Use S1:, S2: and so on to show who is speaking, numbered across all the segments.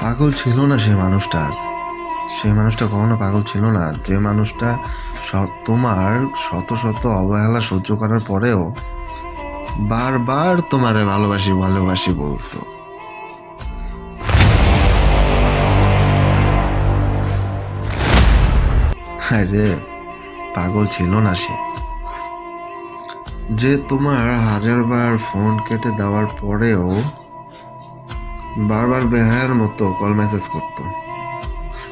S1: পাগল ছিল না সে মানুষটা। সেই মানুষটা কখনো পাগল ছিল না। যে মানুষটা তোমার শত শত অবহেলা সহ্য করার পরেও বারবার তোমারে ভালোবাসি ভালোবাসি বলতো। আরে, পাগল ছিল না সে। যে তোমার হাজারবার ফোন কেটে দেওয়ার পরেও বারবার বেহায়ার মতো কল মেসেজ করতো।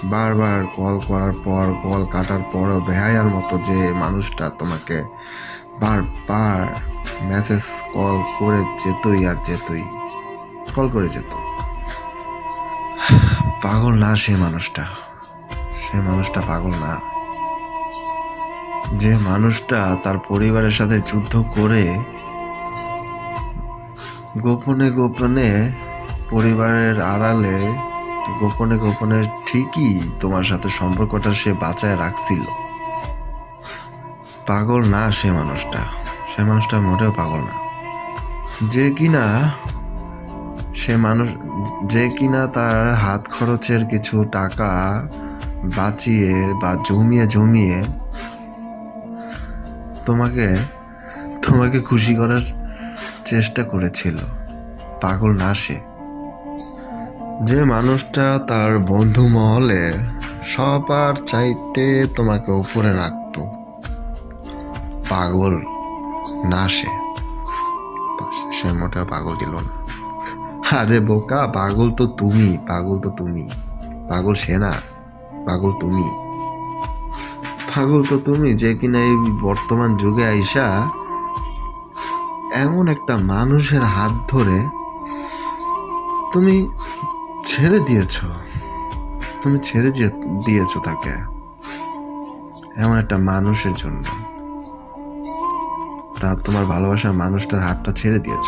S1: বারবার কল করার পর কল কাটার পরও বেহায়ার মতো যে মানুষটা তোমাকে বারবার মেসেজ কল করে যেতই আর যেতই কল করে যেত। পাগল না সে মানুষটা। সে মানুষটা পাগল না। যে মানুষটা তার পরিবারের সাথে যুদ্ধ করে গোপনে গোপনে পরিবারের আড়ালে গোপনে গোপনে ঠিকই তোমার সাথে সম্পর্কটা সে বাঁচায় রাখছিল। পাগল না সে মানুষটা। সে মানুষটা মোটেও পাগল না। যে কিনা সে মানুষ যে কিনা তার হাত খরচের কিছু টাকা বাঁচিয়ে বা জমিয়ে জমিয়ে তোমাকে তোমাকে খুশি করার চেষ্টা করেছিল। পাগল না সে। যে মানুষটা তার বন্ধু মহলে সবার চাইতে তোমাকে উপরে রাখতো। পাগল না সে। সে মোটেও পাগল দিল না। আরে বোকা, পাগল তো তুমি, পাগল তো তুমি। পাগল সে না, পাগল তুমি। পাগল তো তুমি যে কিনা এই বর্তমান যুগে আইসা এমন একটা মানুষের হাত ধরে তুমি ছেড়ে দিয়েছ? তুমি ছেড়ে দিয়ে দিয়েছ তাকে? এমন একটা মানুষের জন্য। তা তোমার ভালোবাসার মানুষটার হাতটা ছেড়ে দিয়েছ।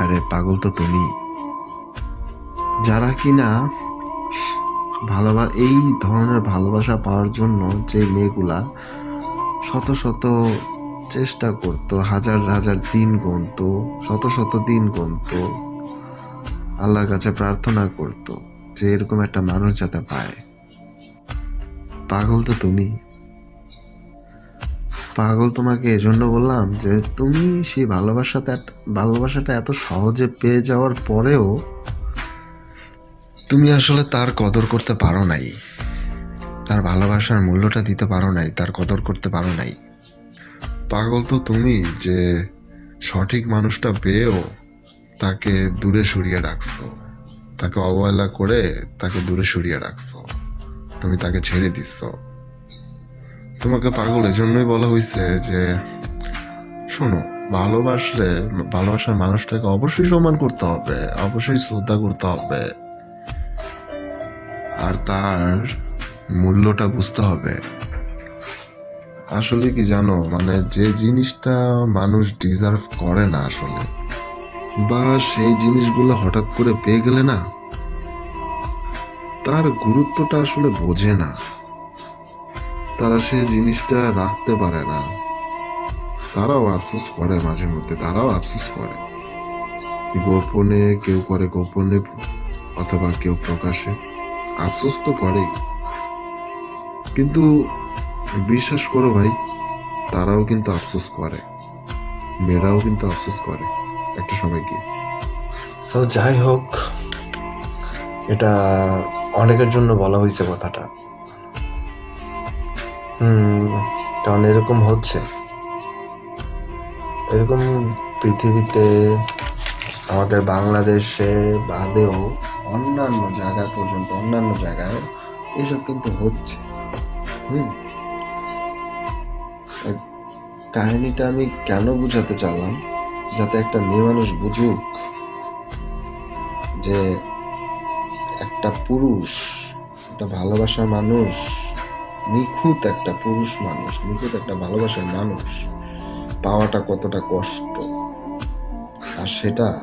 S1: আরে পাগল তো তুমি। যারা কিনা ভালোবা, এই ধরনের ভালোবাসা পাওয়ার জন্য যে মেয়েগুলা শত শত চেষ্টা করতো, হাজার হাজার দিন গুনতো, শত শত দিন গুনতো আল্লাহর কাছে প্রার্থনা করতো যে এরকম একটা মানুষ যাতে পায়। পাগল তো তুমি। পাগল তোমাকে এজন্য বললাম যে তুমি সেই ভালোবাসাটা ভালোবাসাটা এত সহজে পেয়ে যাওয়ার পরেও তুমি আসলে তার কদর করতে পারো নাই। তার ভালোবাসার মূল্যটা দিতে পারো নাই, তার কদর করতে পারো নাই। পাগল তো তুমি যে সঠিক মানুষটা পেয়েও তাকে দূরে সরিয়ে রাখছো। তাকে অবহেলা করে তাকে দূরে সরিয়ে রাখছো। তুমি তাকে ছেড়ে দিচ্ছ। তোমাকে পাগল, এজন্যই বলা হয়েছে যে, শোনো, ভালোবাসলে, ভালোবাসার মানুষটাকে অবশ্যই সম্মান করতে হবে, অবশ্যই শ্রদ্ধা করতে হবে। আর তার মূল্যটা বুঝতে হবে। আসলে কি জানো মানে যে জিনিসটা মানুষ ডিজার্ভ করে না আসলে বা সেই জিনিসগুলো হঠাৎ করে পেয়ে গেলে না, তার গুরুত্বটা আসলে বোঝে না। তারা সেই জিনিসটা রাখতে পারে না। তারাও আফসোস করে মাঝে মধ্যে, তারাও আফসোস করে। গোপনে, কেউ করে গোপনে অথবা কেউ প্রকাশে, আফসোস তো করেই। কিন্তু বিশ্বাস করো ভাই, তারাও কিন্তু আফসোস করে। মেয়েরাও কিন্তু আফসোস করে। একটা সময় গিয়ে সো যাই হোক, এটা অনেকের জন্য বলা হয়েছে কথাটা। হুম, কারণ এরকম হচ্ছে। এরকম পৃথিবীতে, আমাদের বাংলাদেশে বাদেও অন্যান্য জায়গা পর্যন্ত, অন্যান্য জায়গায় এসব কিন্তু হচ্ছে। হুম? কাহিনীটা আমি কেন বুঝাতে চাইলাম? যাতে একটা মেয়ে মানুষ বুঝুক যে একটা পুরুষ, একটা ভালোবাসার মানুষ, নিখুঁত একটা পুরুষ মানুষ, নিখুঁত একটা ভালোবাসার মানুষ পাওয়াটা কতটা কষ্ট। আর সেটা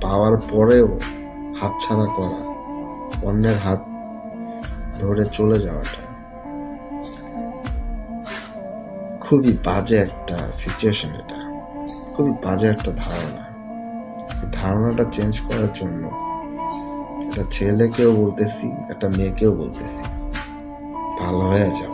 S1: পাওয়ার পরেও হাতছাড়া করা, অন্যের হাত ধরে চলে যাওয়াটা খুবই বাজে একটা সিচুয়েশন এটা। খুবই বাজে একটা ধারণা। ধারণাটা চেঞ্জ করার জন্য একটা ছেলেকেও বলতেছি, একটা মেয়েকেও বলতেছি, ভালো হয়ে যাও।